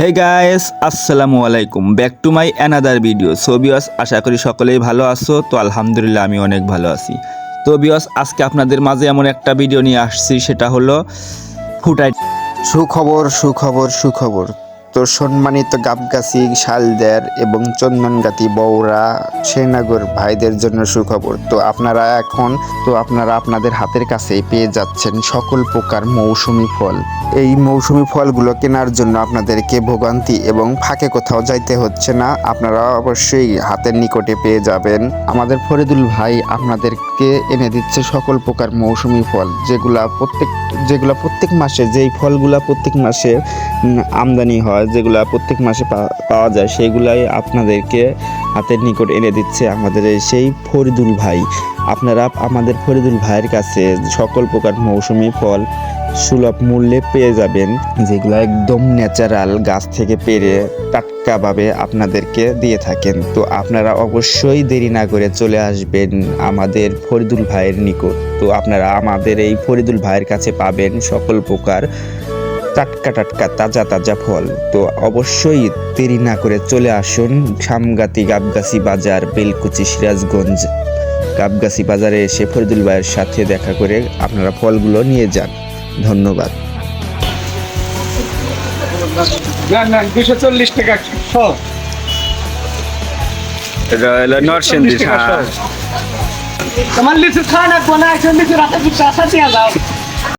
হে guys আসসালামু আলাইকুম back to my another video so বিয়স আশা করি সকলেই ভালো আছো। তো, আলহামদুলিল্লাহ আমি অনেক ভালো আছি। তো বিয়স আজকে আপনাদের মাঝে এমন একটা ভিডিও নিয়ে আসছি। সেটা হলো ফুটাই সুখবর সুখবর সুখবর। তো সম্মানিত গাবগাছি শালদের এবং চন্দনগাতি বৌরা শ্রীনগর ভাইদের জন্য সুখবর। তো আপনারা এখন, তো আপনারা আপনাদের হাতের কাছেই পেয়ে যাচ্ছেন সকল প্রকার মৌসুমি ফল। এই মৌসুমি ফলগুলো কেনার জন্য আপনাদেরকে ভোগান্তি এবং ফাঁকে কোথাও যাইতে হচ্ছে না। আপনারা অবশ্যই হাতের নিকটে পেয়ে যাবেন। আমাদের ফরিদুল ভাই আপনাদেরকে এনে দিচ্ছে সকল প্রকার মৌসুমি ফল, যেগুলা প্রত্যেক যেগুলা প্রত্যেক মাসে, যেই ফলগুলা প্রত্যেক মাসে আমদানি হয় যেগুলা প্রত্যেক মাসে পাওয়া যায়, সেগুলাই আপনাদেরকে হাতের নিকট এনে দিচ্ছে আমাদের সেই ফরিদুল ভাই। আপনারা আমাদের ফরিদুল ভাইয়ের কাছে সকল প্রকার মৌসুমি ফল, সুলভ মূল্যে পেয়ে যাবেন, যেগুলো একদম ন্যাচারাল গাছ থেকে পেরে টাটকাভাবে আপনাদেরকে দিয়ে থাকেন। তো আপনারা অবশ্যই দেরি না করে চলে আসবেন আমাদের ফরিদুল ভাইয়ের নিকট। তো আপনারা আমাদের এই ফরিদুল ভাইয়ের কাছে পাবেন সকল প্রকার টাটকা টাটকা তাজা তাজা ফল। তো অবশ্যই দেরি না করে চলে আসুন সামগাতি গাবগাছি বাজার বেলকুচি সিরাজগঞ্জ। গাবগাছি বাজারে এসে ফরিদুল ভাইয়ের সাথে দেখা করে আপনারা ফলগুলো নিয়ে যান। ধন্যবাদ। না না দুশো চল্লিশ টাকা। সব। নরসিংদী তোমার লিচু খাওয়া না কোনা একজন লিচু রাতে আসা দিয়ে যাও